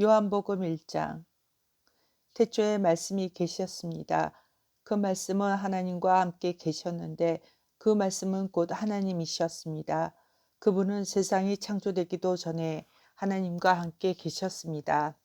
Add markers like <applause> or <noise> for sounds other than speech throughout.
요한복음 1장 태초에 말씀이 계셨습니다. 그 말씀은 하나님과 함께 계셨는데 그 말씀은 곧 하나님이셨습니다. 그분은 세상이 창조되기도 전에 하나님과 함께 계셨습니다.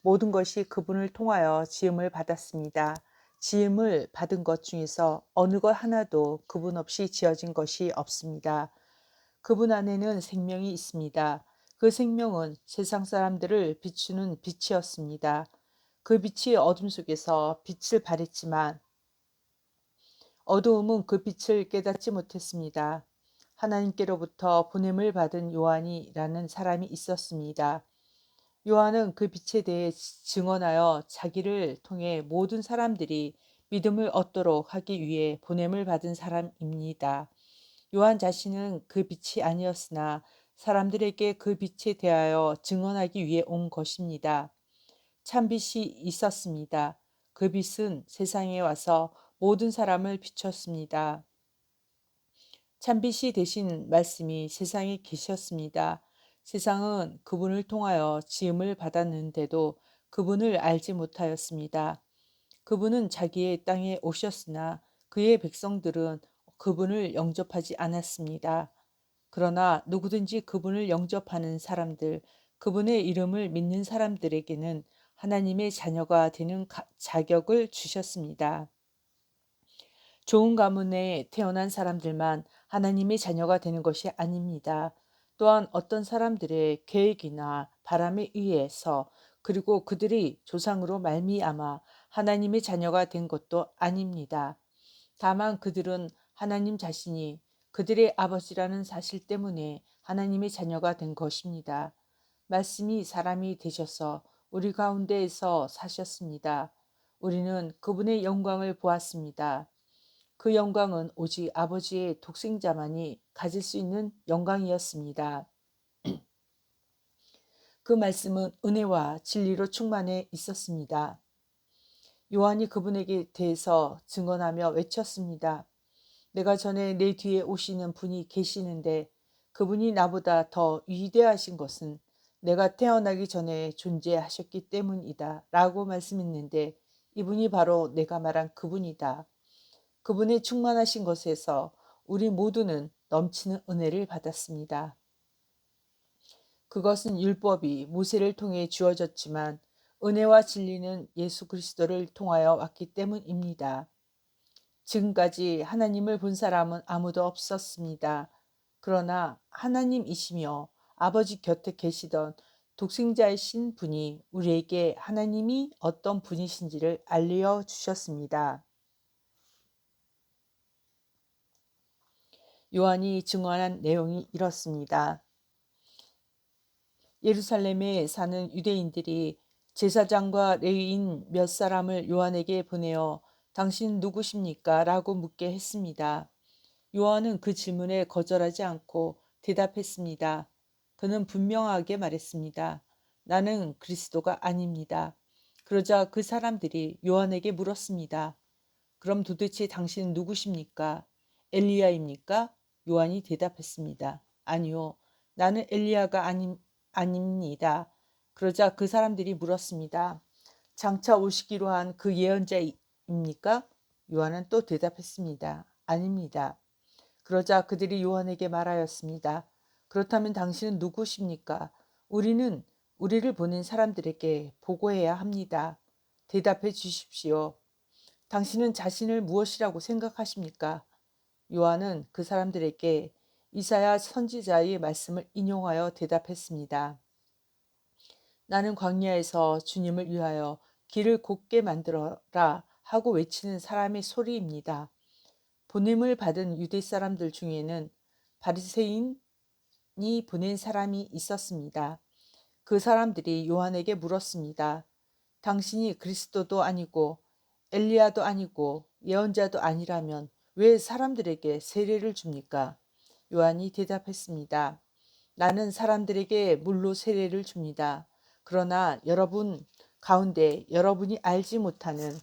모든 것이 그분을 통하여 지음을 받았습니다. 지음을 받은 것 중에서 어느 것 하나도 그분 없이 지어진 것이 없습니다. 그분 안에는 생명이 있습니다. 그 생명은 세상 사람들을 비추는 빛이었습니다. 그 빛이 어둠 속에서 빛을 발했지만 어두움은 그 빛을 깨닫지 못했습니다. 하나님께로부터 보냄을 받은 요한이라는 사람이 있었습니다. 요한은 그 빛에 대해 증언하여 자기를 통해 모든 사람들이 믿음을 얻도록 하기 위해 보냄을 받은 사람입니다. 요한 자신은 그 빛이 아니었으나 사람들에게 그 빛에 대하여 증언하기 위해 온 것입니다. 참 빛이 있었습니다. 그 빛은 세상에 와서 모든 사람을 비췄습니다. 참 빛이 되신 말씀이 세상에 계셨습니다. 세상은 그분을 통하여 지음을 받았는데도 그분을 알지 못하였습니다. 그분은 자기의 땅에 오셨으나 그의 백성들은 그분을 영접하지 않았습니다. 그러나 누구든지 그분을 영접하는 사람들, 그분의 이름을 믿는 사람들에게는 하나님의 자녀가 되는 자격을 주셨습니다. 좋은 가문에 태어난 사람들만 하나님의 자녀가 되는 것이 아닙니다. 또한 어떤 사람들의 계획이나 바람에 의해서 그리고 그들이 조상으로 말미암아 하나님의 자녀가 된 것도 아닙니다. 다만 그들은 하나님 자신이 그들의 아버지라는 사실 때문에 하나님의 자녀가 된 것입니다. 말씀이 사람이 되셔서 우리 가운데에서 사셨습니다. 우리는 그분의 영광을 보았습니다. 그 영광은 오직 아버지의 독생자만이 가질 수 있는 영광이었습니다. <clears throat> 그 말씀은 은혜와 진리로 충만해 있었습니다. 요한이 그분에게 대해서 증언하며 외쳤습니다. 내가 전에 내 뒤에 오시는 분이 계시는데 그분이 나보다 더 위대하신 것은 내가 태어나기 전에 존재하셨기 때문이다. 라고 말씀했는데 이분이 바로 내가 말한 그분이다. 그분의 충만하신 것에서 우리 모두는 넘치는 은혜를 받았습니다. 그것은 율법이 모세를 통해 주어졌지만 은혜와 진리는 예수 그리스도를 통하여 왔기 때문입니다. 지금까지 하나님을 본 사람은 아무도 없었습니다. 그러나 하나님이시며 아버지 곁에 계시던 독생자이신 분이 우리에게 하나님이 어떤 분이신지를 알려 주셨습니다. 요한이 증언한 내용이 이렇습니다. 예루살렘에 사는 유대인들이 제사장과 레위인 몇 사람을 요한에게 보내어 당신 누구십니까? 라고 묻게 했습니다. 요한은 그 질문에 거절하지 않고 대답했습니다. 그는 분명하게 말했습니다. 나는 그리스도가 아닙니다. 그러자 그 사람들이 요한에게 물었습니다. 그럼 도대체 당신은 누구십니까? 엘리야입니까? 요한이 대답했습니다. 아니요. 나는 엘리야가 아니, 아닙니다. 그러자 그 사람들이 물었습니다. 장차 오시기로 한 그 예언자 입니까? 요한은 또 대답했습니다. 아닙니다. 그러자 그들이 요한에게 말하였습니다. 그렇다면 당신은 누구십니까? 우리는 우리를 보낸 사람들에게 보고해야 합니다. 대답해 주십시오. 당신은 자신을 무엇이라고 생각하십니까? 요한은 그 사람들에게 이사야 선지자의 말씀을 인용하여 대답했습니다. 나는 광야에서 주님을 위하여 길을 곱게 만들어라 하고 외치는 사람의 소리입니다. 보냄을 받은 유대 사람들 중에는 바리새인이 보낸 사람이 있었습니다. 그 사람들이 요한에게 물었습니다. 당신이 그리스도도 아니고 엘리야도 아니고 예언자도 아니라면 왜 사람들에게 세례를 줍니까? 요한이 대답했습니다. 나는 사람들에게 물로 세례를 줍니다. 그러나 여러분 가운데 여러분이 알지 못하는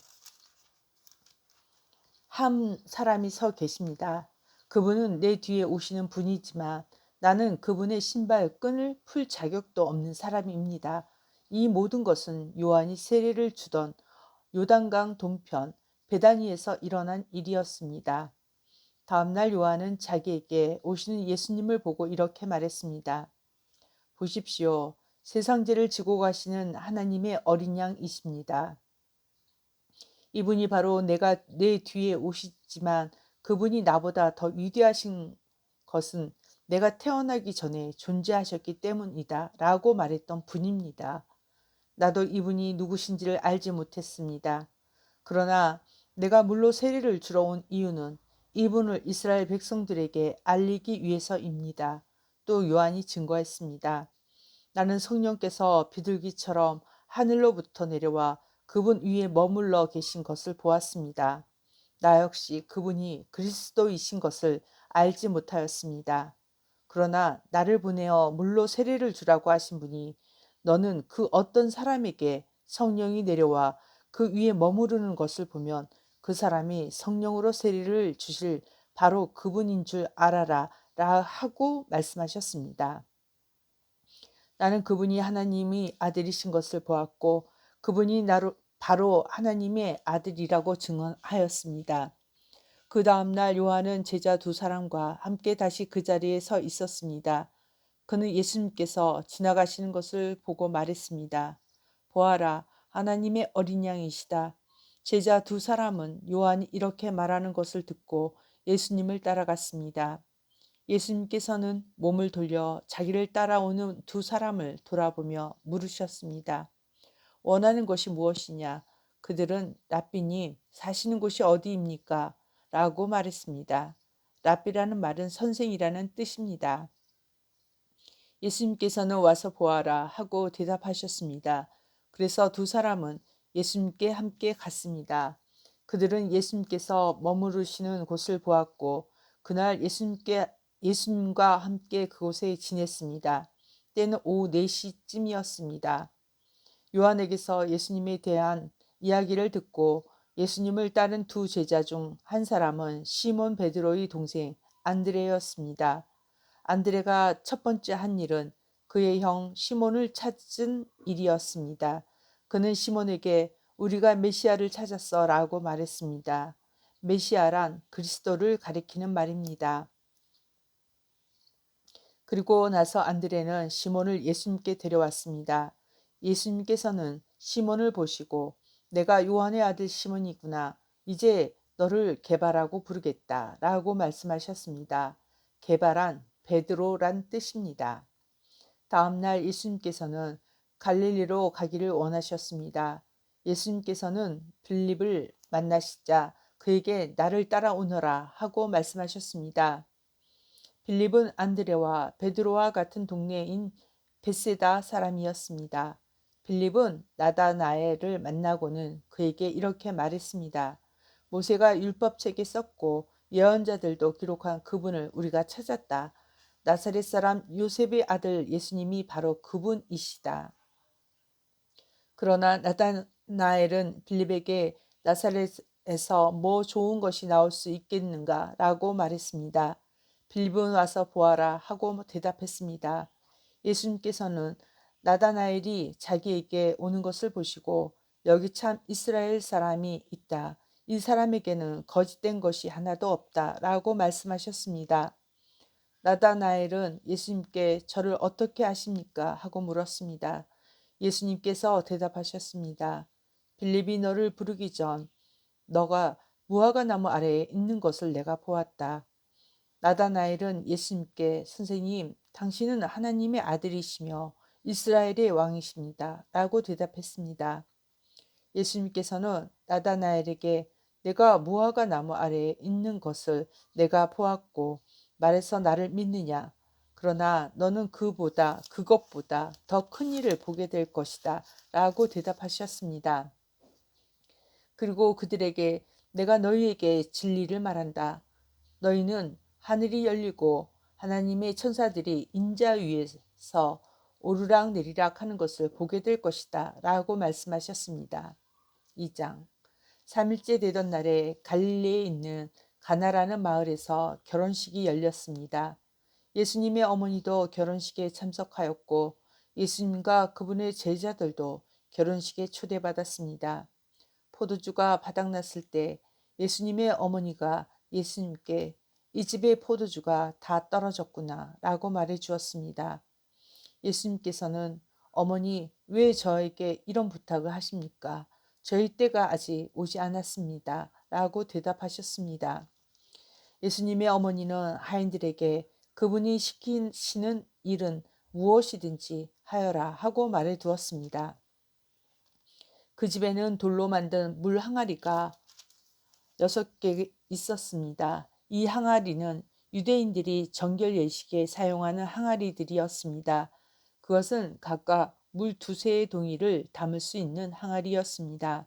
한 사람이 서 계십니다. 그분은 내 뒤에 오시는 분이지만 나는 그분의 신발 끈을 풀 자격도 없는 사람입니다. 이 모든 것은 요한이 세례를 주던 요단강 동편 베다니에서 일어난 일이었습니다. 다음날 요한은 자기에게 오시는 예수님을 보고 이렇게 말했습니다. 보십시오. 세상죄를 지고 가시는 하나님의 어린 양이십니다. 이분이 바로 내가 내 뒤에 오시지만 그분이 나보다 더 위대하신 것은 내가 태어나기 전에 존재하셨기 때문이다. 라고 말했던 분입니다. 나도 이분이 누구신지를 알지 못했습니다. 그러나 내가 물로 세례를 주러 온 이유는 이분을 이스라엘 백성들에게 알리기 위해서입니다. 또 요한이 증거했습니다. 나는 성령께서 비둘기처럼 하늘로부터 내려와 그분 위에 머물러 계신 것을 보았습니다. 나 역시 그분이 그리스도이신 것을 알지 못하였습니다. 그러나 나를 보내어 물로 세례를 주라고 하신 분이 너는 그 어떤 사람에게 성령이 내려와 그 위에 머무르는 것을 보면 그 사람이 성령으로 세례를 주실 바로 그분인 줄 알아라 라 하고 말씀하셨습니다. 나는 그분이 하나님의 아들이신 것을 보았고 그분이 나로 바로 하나님의 아들이라고 증언하였습니다. 그 다음날 요한은 제자 두 사람과 함께 다시 그 자리에 서 있었습니다. 그는 예수님께서 지나가시는 것을 보고 말했습니다. 보아라, 하나님의 어린 양이시다. 제자 두 사람은 요한이 이렇게 말하는 것을 듣고 예수님을 따라갔습니다. 예수님께서는 몸을 돌려 자기를 따라오는 두 사람을 돌아보며 물으셨습니다. 원하는 것이 무엇이냐? 그들은 라삐님 사시는 곳이 어디입니까? 라고 말했습니다. 라삐라는 말은 선생이라는 뜻입니다. 예수님께서는 와서 보아라 하고 대답하셨습니다. 그래서 두 사람은 예수님께 함께 갔습니다. 그들은 예수님께서 머무르시는 곳을 보았고 그날 예수님께 예수님과 함께 그곳에 지냈습니다. 때는 오후 4시쯤이었습니다. 요한에게서 예수님에 대한 이야기를 듣고 예수님을 따른 두 제자 중 한 사람은 시몬 베드로의 동생 안드레였습니다. 안드레가 첫 번째 한 일은 그의 형 시몬을 찾은 일이었습니다. 그는 시몬에게 우리가 메시아를 찾았어 라고 말했습니다. 메시아란 그리스도를 가리키는 말입니다. 그리고 나서 안드레는 시몬을 예수님께 데려왔습니다. 예수님께서는 시몬을 보시고 내가 요한의 아들 시몬이구나. 이제 너를 개발하고 부르겠다. 라고 말씀하셨습니다. 개발한 베드로란 뜻입니다. 다음날 예수님께서는 갈릴리로 가기를 원하셨습니다. 예수님께서는 빌립을 만나시자 그에게 나를 따라오너라 하고 말씀하셨습니다. 빌립은 안드레와 베드로와 같은 동네인 베세다 사람이었습니다. 빌립은 나다나엘을 만나고는 그에게 이렇게 말했습니다. 모세가 율법책에 썼고 예언자들도 기록한 그분을 우리가 찾았다. 나사렛 사람 요셉의 아들 예수님이 바로 그분이시다. 그러나 나다나엘은 빌립에게 나사렛에서 뭐 좋은 것이 나올 수 있겠는가 라고 말했습니다. 빌립은 와서 보아라 하고 대답했습니다. 예수님께서는 나다나엘이 자기에게 오는 것을 보시고 여기 참 이스라엘 사람이 있다. 이 사람에게는 거짓된 것이 하나도 없다. 라고 말씀하셨습니다. 나다나엘은 예수님께 저를 어떻게 아십니까? 하고 물었습니다. 예수님께서 대답하셨습니다. 빌립이 너를 부르기 전 너가 무화과 나무 아래에 있는 것을 내가 보았다. 나다나엘은 예수님께 선생님, 당신은 하나님의 아들이시며 이스라엘의 왕이십니다. 라고 대답했습니다. 예수님께서는 나다나엘에게 내가 무화과 나무 아래에 있는 것을 내가 보았고 말해서 나를 믿느냐. 그러나 너는 그보다 그것보다 더 큰 일을 보게 될 것이다. 라고 대답하셨습니다. 그리고 그들에게 내가 너희에게 진리를 말한다. 너희는 하늘이 열리고 하나님의 천사들이 인자 위에서 오르락 내리락 하는 것을 보게 될 것이다. 라고 말씀하셨습니다. 2장 3일째 되던 날에 갈릴리에 있는 가나라는 마을에서 결혼식이 열렸습니다. 예수님의 어머니도 결혼식에 참석하였고 예수님과 그분의 제자들도 결혼식에 초대받았습니다. 포도주가 바닥났을 때 예수님의 어머니가 예수님께 이 집의 포도주가 다 떨어졌구나 라고 말해 주었습니다. 예수님께서는 어머니 왜 저에게 이런 부탁을 하십니까? 저희 때가 아직 오지 않았습니다. 라고 대답하셨습니다. 예수님의 어머니는 하인들에게 그분이 시키시는 일은 무엇이든지 하여라 하고 말해 두었습니다. 그 집에는 돌로 만든 물 항아리가 여섯 개 있었습니다. 이 항아리는 유대인들이 정결 예식에 사용하는 항아리들이었습니다. 그것은 각각 물 두세 동이를 담을 수 있는 항아리였습니다.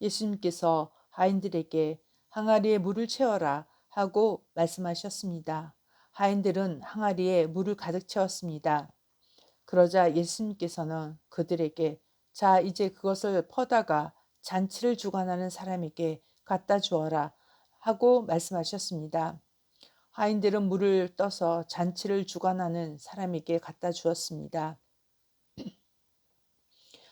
예수님께서 하인들에게 항아리에 물을 채워라 하고 말씀하셨습니다. 하인들은 항아리에 물을 가득 채웠습니다. 그러자 예수님께서는 그들에게 자 이제 그것을 퍼다가 잔치를 주관하는 사람에게 갖다 주어라 하고 말씀하셨습니다. 하인들은 물을 떠서 잔치를 주관하는 사람에게 갖다 주었습니다. <clears throat>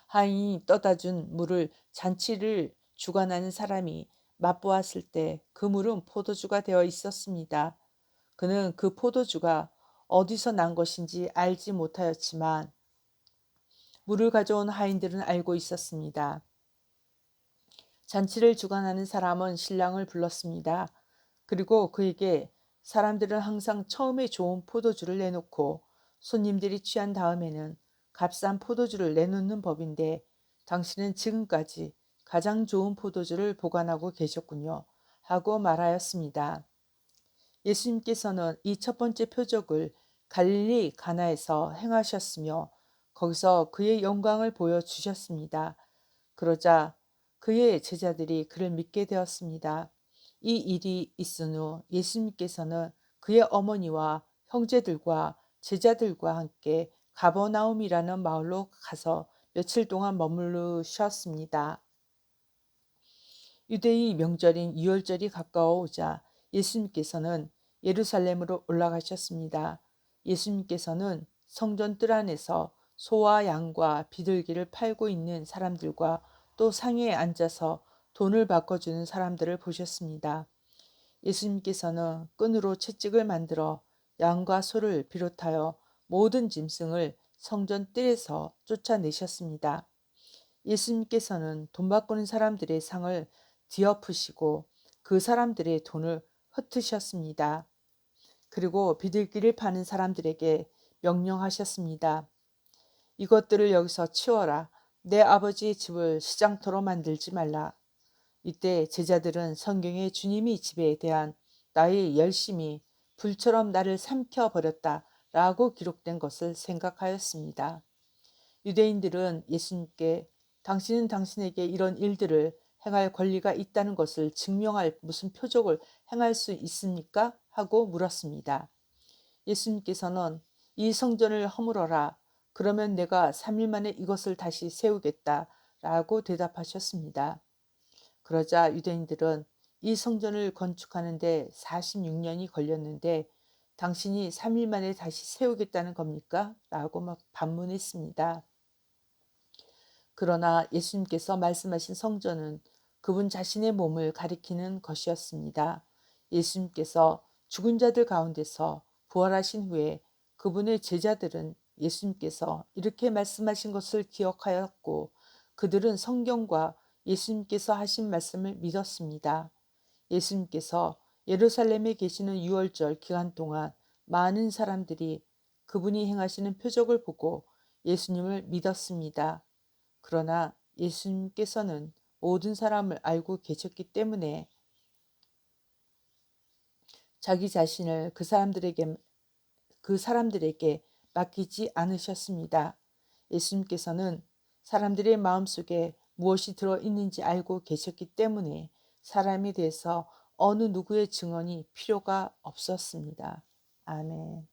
하인이 떠다 준 물을 잔치를 주관하는 사람이 맛보았을 때 그 물은 포도주가 되어 있었습니다. 그는 그 포도주가 어디서 난 것인지 알지 못하였지만 물을 가져온 하인들은 알고 있었습니다. 잔치를 주관하는 사람은 신랑을 불렀습니다. 그리고 그에게 사람들은 항상 처음에 좋은 포도주를 내놓고 손님들이 취한 다음에는 값싼 포도주를 내놓는 법인데 당신은 지금까지 가장 좋은 포도주를 보관하고 계셨군요. 하고 말하였습니다. 예수님께서는 이 첫 번째 표적을 갈릴리 가나에서 행하셨으며 거기서 그의 영광을 보여주셨습니다. 그러자 그의 제자들이 그를 믿게 되었습니다. 이 일이 있은 후 예수님께서는 그의 어머니와 형제들과 제자들과 함께 가버나움이라는 마을로 가서 며칠 동안 머무르셨습니다. 유대의 명절인 유월절이 가까워 오자 예수님께서는 예루살렘으로 올라가셨습니다. 예수님께서는 성전 뜰 안에서 소와 양과 비둘기를 팔고 있는 사람들과 또 상에 앉아서 돈을 바꿔주는 사람들을 보셨습니다. 예수님께서는 끈으로 채찍을 만들어 양과 소를 비롯하여 모든 짐승을 성전 뜰에서 쫓아내셨습니다. 예수님께서는 돈 바꾸는 사람들의 상을 뒤엎으시고 그 사람들의 돈을 흩으셨습니다. 그리고 비둘기를 파는 사람들에게 명령하셨습니다. 이것들을 여기서 치워라. 내 아버지의 집을 시장터로 만들지 말라. 이때 제자들은 성경의 주님이 집에 대한 나의 열심이 불처럼 나를 삼켜버렸다 라고 기록된 것을 생각하였습니다. 유대인들은 예수님께 당신은 당신에게 이런 일들을 행할 권리가 있다는 것을 증명할 무슨 표적을 행할 수 있습니까? 하고 물었습니다. 예수님께서는 이 성전을 허물어라. 그러면 내가 3일 만에 이것을 다시 세우겠다. 라고 대답하셨습니다. 그러자 유대인들은 이 성전을 건축하는데 46년이 걸렸는데 당신이 3일 만에 다시 세우겠다는 겁니까? 라고 막 반문했습니다. 그러나 예수님께서 말씀하신 성전은 그분 자신의 몸을 가리키는 것이었습니다. 예수님께서 죽은 자들 가운데서 부활하신 후에 그분의 제자들은 예수님께서 이렇게 말씀하신 것을 기억하였고 그들은 성경과 예수님께서 하신 말씀을 믿었습니다. 예수님께서 예루살렘에 계시는 유월절 기간 동안 많은 사람들이 그분이 행하시는 표적을 보고 예수님을 믿었습니다. 그러나 예수님께서는 모든 사람을 알고 계셨기 때문에 자기 자신을 그 사람들에게 그 사람들에게 맡기지 않으셨습니다. 예수님께서는 사람들의 마음속에 무엇이 들어 있는지 알고 계셨기 때문에 사람에 대해서 어느 누구의 증언이 필요가 없었습니다. 아멘.